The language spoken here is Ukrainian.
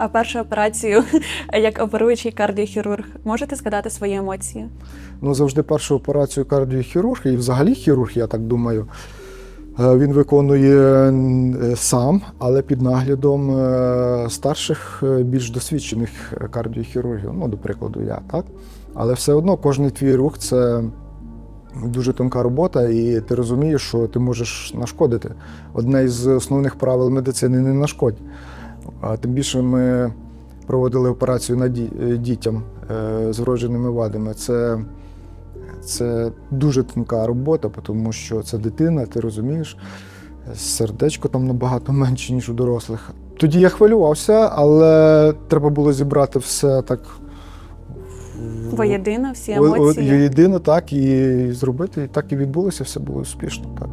а першу операцію як оперуючий кардіохірург. Можете згадати свої емоції? Ну, завжди першу операцію кардіохірург і взагалі хірург, я так думаю, е, він виконує е, сам, але під наглядом е, старших, більш досвідчених кардіохірургів. Ну, до прикладу, я, так? Але все одно кожен твій рух це дуже тонка робота, і ти розумієш, що ти можеш нашкодити. Одне із основних правил медицини не нашкодь. А тим більше ми проводили операцію над е, дітям е, з вродженими вадами. Це, це дуже тонка робота, тому що це дитина, ти розумієш, сердечко там набагато менше, ніж у дорослих. Тоді я хвилювався, але треба було зібрати все так. Воєдино, всі емоції. Єдино так і зробити. І так і відбулося, все було успішно. Так.